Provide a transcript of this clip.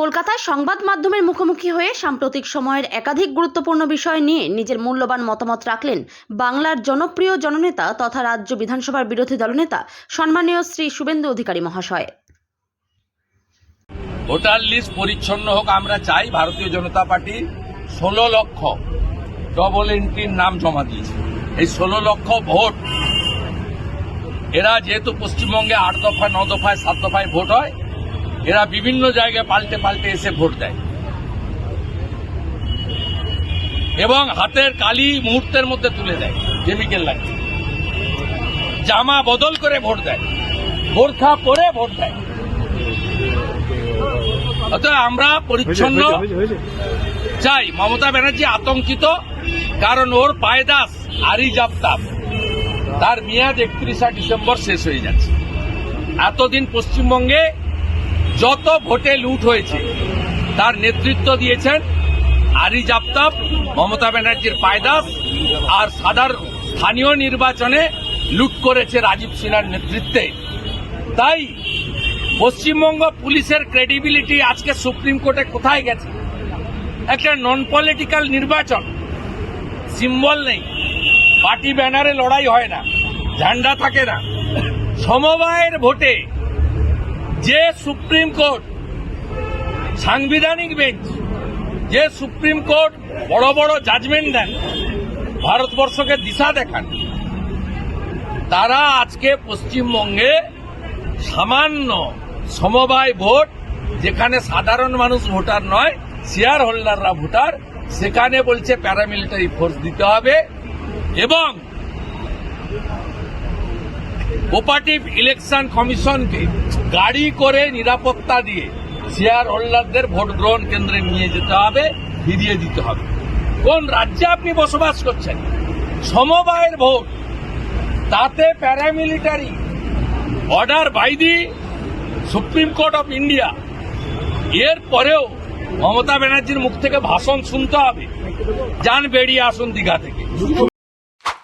কলকাতায় সংবাদ মাধ্যমের মুখোমুখি হয়ে সাম্প্রতিক সময়ের একাধিক গুরুত্বপূর্ণ বিষয় নিয়ে নিজের মূল্যবান মতামত রাখলেন বাংলার জনপ্রিয় জননেতা তথা রাজ্য বিধানসভার বিরোধী দলনেতা সম্মানীয় শ্রী শুভেন্দু অধিকারী মহাশয়। ভোটার লিস্ট পরিচ্ছন্ন হোক, আমরা চাই ভারতীয় জনতা পার্টি ষোলো লক্ষ ডবল এন্ট্রির নাম জমা দিয়েছে। এই ষোলো লক্ষ ভোট, এরা যেহেতু পশ্চিমবঙ্গে আট দফায়, ন দফায়, সাত দফায় ভোট হয় এরা বিভিন্ন জায়গায় পাল্টে পাল্টে এসে ভোট দেয়। এবং হাতের কালি মুহূর্তের মধ্যে তুলে দেয় কেমিক্যাল লাগে জামা বদল করে ভোট দেয় বোরখা পরে ভোট দেয়। অতএব আমরা পরিচ্ছন্ন চাই মমতা ব্যানার্জি আতঙ্কিত কারণ ওর পায়দাস আরি জাপ্তাব তার মেয়াদ একত্রিশা ডিসেম্বর শেষ হয়ে যাচ্ছে। এতদিন পশ্চিমবঙ্গে যত ভোটে লুট হয়েছে, তার নেতৃত্ব দিয়েছেন আরি জাপ্তাব, মমতা ব্যানার্জির পায়দাস আর সাদার স্থানীয় নির্বাচনে লুট করেছে রাজীব সিনহার নেতৃত্বে। তাই পশ্চিমবঙ্গ পুলিশের ক্রেডিবিলিটি আজকে সুপ্রিম কোর্টে কোথায় গেছে? একটা নন পলিটিক্যাল নির্বাচন সিম্বল নেই। পার্টি ব্যানারে লড়াই হয় না, ঝান্ডা থাকে না। সমবায়ের ভোটে যে সুপ্রিম কোর্ট, সাংবিধানিক বেঞ্চ, যে সুপ্রিম কোর্ট বড় বড় জাজমেন্ট দেন, ভারতবর্ষকে দিশা দেখান, তারা আজকে পশ্চিমবঙ্গে সামান্য সমবায় ভোট, যেখানে সাধারণ মানুষ ভোটার নয় শেয়ার হোল্ডাররা ভোটার, সেখানে বলছে প্যারামিলিটারি ফোর্স দিতে হবে এবং কোপারেটিভ ইলেকশন কমিশনকে গাড়ি করে নিরাপত্তা দিয়ে শেয়ার হোল্ডারদের ভোট গ্রহণ কেন্দ্রে নিয়ে যেতে হবে, ফিরিয়ে দিতে হবে। কোন রাজ্যে আপনি বসবাস করছেন? সমবায়ের ভোট, তাতে paramilitary order by the supreme court of India এর পরেও মমতা ব্যানার্জির মুখ থেকে ভাষণ শুনতে হবে। যান বেরিয়ে আসুন দীঘা থেকে।